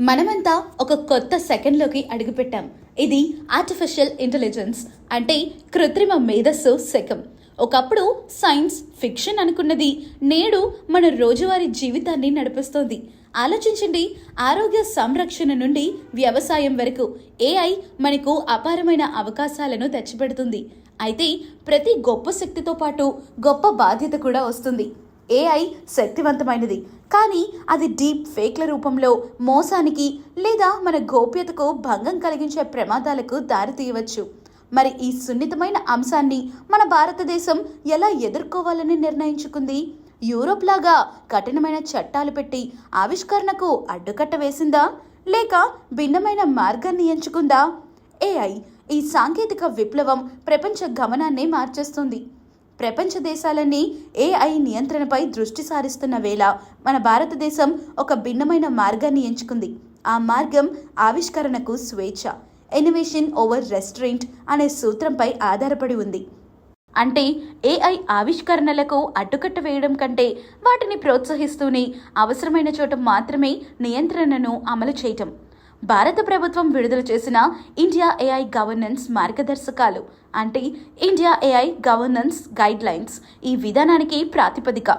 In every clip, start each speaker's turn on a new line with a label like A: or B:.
A: మనమంతా ఒక కొత్త సెకండ్లోకి అడుగుపెట్టాం. ఇది ఆర్టిఫిషియల్ ఇంటెలిజెన్స్ అంటే కృత్రిమ మేధస్సు శకం. ఒకప్పుడు సైన్స్ ఫిక్షన్ అనుకున్నది. నేడు మన రోజువారీ జీవితాన్ని నడిపిస్తోంది. ఆలోచించండి ఆరోగ్య సంరక్షణ నుండి వ్యవసాయం వరకు ఏఐ మనకు అపారమైన అవకాశాలను తెచ్చిపెడుతుంది. అయితే ప్రతి గొప్ప శక్తితో పాటు గొప్ప బాధ్యత కూడా వస్తుంది. ఏఐ శక్తివంతమైనది. కానీ అది డీప్ ఫేక్ల రూపంలో మోసానికి లేదా మన గోప్యతకు భంగం కలిగించే ప్రమాదాలకు దారితీయవచ్చు. మరి ఈ సున్నితమైన అంశాన్ని మన భారతదేశం ఎలా ఎదుర్కోవాలని నిర్ణయించుకుంది? యూరోప్ లాగా కఠినమైన చట్టాలు పెట్టి ఆవిష్కరణకు అడ్డుకట్ట వేసిందా? లేక భిన్నమైన మార్గాన్ని ఎంచుకుందా? ఏఐ ఈ సాంకేతిక విప్లవం ప్రపంచ గమనాన్ని మార్చేస్తుంది. ప్రపంచ దేశాలన్నీ ఏఐ నియంత్రణపై దృష్టి సారిస్తున్న వేళ మన భారతదేశం ఒక భిన్నమైన మార్గాన్ని ఎంచుకుంది. ఆ మార్గం ఆవిష్కరణకు స్వేచ్ఛ ఎనివేషన్ ఓవర్ రెస్టారెంట్ అనే సూత్రంపై ఆధారపడి ఉంది. అంటే ఏఐ ఆవిష్కరణలకు అడ్డుకట్ట వేయడం కంటే వాటిని ప్రోత్సహిస్తూనే అవసరమైన చోట మాత్రమే నియంత్రణను అమలు చేయటం. భారత ప్రభుత్వం విడుదల చేసిన ఇండియా ఏఐ గవర్నెన్స్ మార్గదర్శకాలు. అంటే India AI governance guidelines ఈ విధానానికి ప్రాతిపదిక.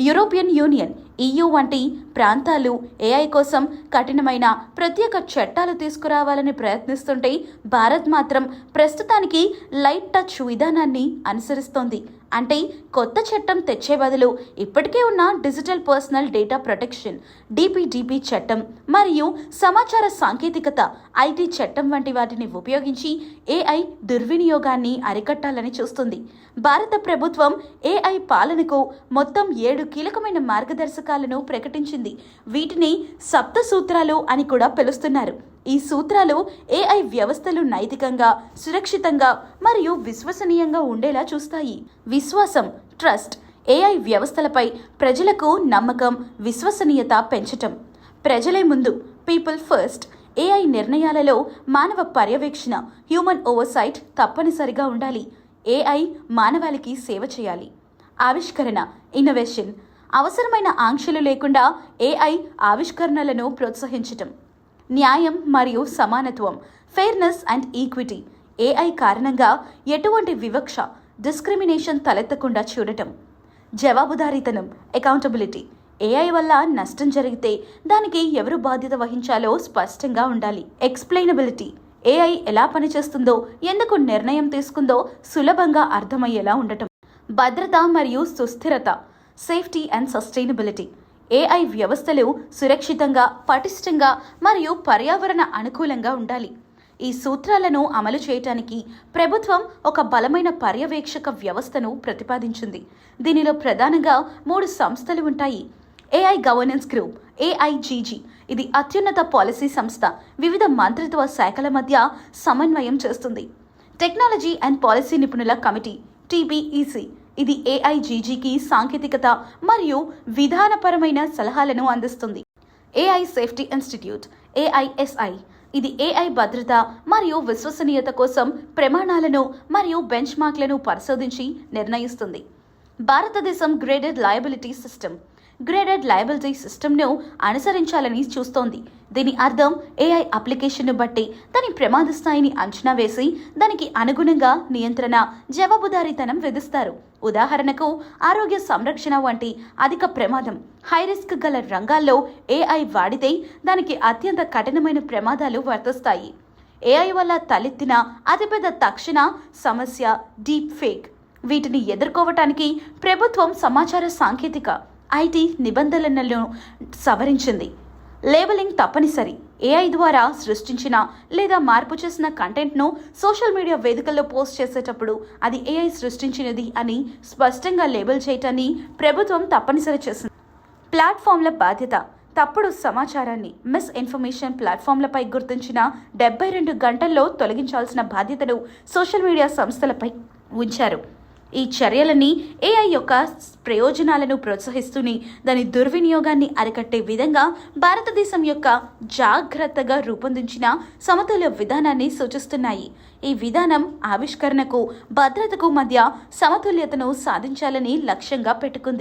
A: యూరోపియన్ యూనియన్ ఈయూ వంటి ప్రాంతాలు ఏఐ కోసం కఠినమైన ప్రత్యేక చట్టాలు తీసుకురావాలని ప్రయత్నిస్తుంటే భారత్ మాత్రం ప్రస్తుతానికి లైట్ టచ్ విధానాన్ని అనుసరిస్తోంది. అంటే కొత్త చట్టం తెచ్చే బదులు ఇప్పటికే ఉన్న digital personal data protection DPDP చట్టం మరియు సమాచార సాంకేతికత ఐటీ చట్టం వంటి వాటిని ఉపయోగించి ఏఐ దుర్వినియోగాన్ని అరికట్టాలని చూస్తుంది. భారత ప్రభుత్వం ఏఐ పాలనకు మొత్తం ఏడు కీలకమైన మార్గదర్శకాలను ప్రకటించింది. వీటిని సప్త సూత్రాలు అని కూడా పిలుస్తున్నారు. ఈ సూత్రాలు ఏఐ వ్యవస్థలు నైతికంగా సురక్షితంగా మరియు విశ్వసనీయంగా ఉండేలా చూస్తాయి. విశ్వాసం ట్రస్ట్ ఏఐ వ్యవస్థలపై ప్రజలకు నమ్మకం విశ్వసనీయత పెంచటం. ప్రజలే ముందు పీపుల్ ఫస్ట్ ఏఐ నిర్ణయాలలో మానవ పర్యవేక్షణ హ్యూమన్ ఓవర్సైట్ తప్పనిసరిగా ఉండాలి. ఏఐ మానవాళికి సేవ చేయాలి. ఆవిష్కరణ ఇన్నోవేషన్ అవసరమైన ఆంక్షలు లేకుండా ఏఐ ఆవిష్కరణలను ప్రోత్సహించటం. న్యాయం మరియు సమానత్వం ఫెయిర్నెస్ అండ్ ఈక్విటీ ఏఐ కారణంగా ఎటువంటి వివక్ష డిస్క్రిమినేషన్ తలెత్తకుండా చూడటం. జవాబుదారీతనం అకౌంటబిలిటీ ఏఐ వల్ల నష్టం జరిగితే దానికి ఎవరు బాధ్యత వహించాలో స్పష్టంగా ఉండాలి. ఎక్స్ప్లెయినబిలిటీ ఏఐ ఎలా పనిచేస్తుందో ఎందుకు నిర్ణయం తీసుకుందో సులభంగా అర్థమయ్యేలా ఉండటం. భద్రత మరియు సుస్థిరత సేఫ్టీ అండ్ సస్టైనబిలిటీ ఏఐ వ్యవస్థలు సురక్షితంగా పటిష్టంగా మరియు పర్యావరణ అనుకూలంగా ఉండాలి. ఈ సూత్రాలను అమలు చేయటానికి ప్రభుత్వం ఒక బలమైన పర్యవేక్షక వ్యవస్థను ప్రతిపాదించింది. దీనిలో ప్రధానంగా మూడు సంస్థలు ఉంటాయి. ఏఐ గవర్నెన్స్ గ్రూప్ ఏఐజీజీ ఇది అత్యున్నత పాలసీ సంస్థ. వివిధ మంత్రిత్వ శాఖల మధ్య సమన్వయం చేస్తుంది. టెక్నాలజీ అండ్ పాలసీ నిపుణుల కమిటీ టీబీఈసీ ఇది ఏఐజీజీకి సాంకేతికత మరియు విధానపరమైన సలహాలను అందిస్తుంది. ఏఐ సేఫ్టీ ఇన్స్టిట్యూట్ ఏఐఎస్ఐ ఇది ఏఐ భద్రత మరియు విశ్వసనీయత కోసం ప్రమాణాలను మరియు బెంచ్ మార్క్లను పరిశోధించి నిర్ణయిస్తుంది. భారతదేశం graded liability system graded liability సిస్టమ్ను అనుసరించాలని చూస్తోంది. దీని అర్థం ఏఐ అప్లికేషన్ను బట్టి దాని ప్రమాద స్థాయిని అంచనా వేసి దానికి అనుగుణంగా నియంత్రణ జవాబుదారీతనం విధిస్తారు. ఉదాహరణకు ఆరోగ్య సంరక్షణ వంటి అధిక ప్రమాదం హై రిస్క్ గల రంగాల్లో ఏఐ వాడితే దానికి అత్యంత కఠినమైన ప్రమాదాలు వర్తిస్తాయి. ఏఐ వల్ల తలెత్తిన అతిపెద్ద తక్షణ సమస్య డీప్ ఫేక్ వీటిని ఎదుర్కోవటానికి ప్రభుత్వం సమాచార సాంకేతిక ఐటీ నిబంధనలను సవరించింది. లేబలింగ్ తప్పనిసరి. ఏఐ ద్వారా సృష్టించిన లేదా మార్పు చేసిన కంటెంట్ను సోషల్ మీడియా వేదికల్లో పోస్ట్ చేసేటప్పుడు అది ఏఐ సృష్టించినది అని స్పష్టంగా లేబుల్ చేయటాన్ని ప్రభుత్వం తప్పనిసరి చేసింది. ప్లాట్ఫామ్ల బాధ్యత. తప్పుడు సమాచారాన్ని మిస్ ఇన్ఫర్మేషన్ ప్లాట్ఫామ్లపై గుర్తించిన డెబ్బై రెండు గంటల్లో తొలగించాల్సిన బాధ్యతను సోషల్ మీడియా సంస్థలపై ఉంచారు. ఈ చర్యలన్నీ ఏఐ యొక్క ప్రయోజనాలను ప్రోత్సహిస్తూనే దాని దుర్వినియోగాన్ని అరికట్టే విధంగా భారతదేశం యొక్క జాగ్రత్తగా రూపొందించిన సమతుల్య విధానాన్ని సూచిస్తున్నాయి. ఈ విధానం ఆవిష్కరణకు భద్రతకు మధ్య సమతుల్యతను సాధించాలని లక్ష్యంగా పెట్టుకుంది.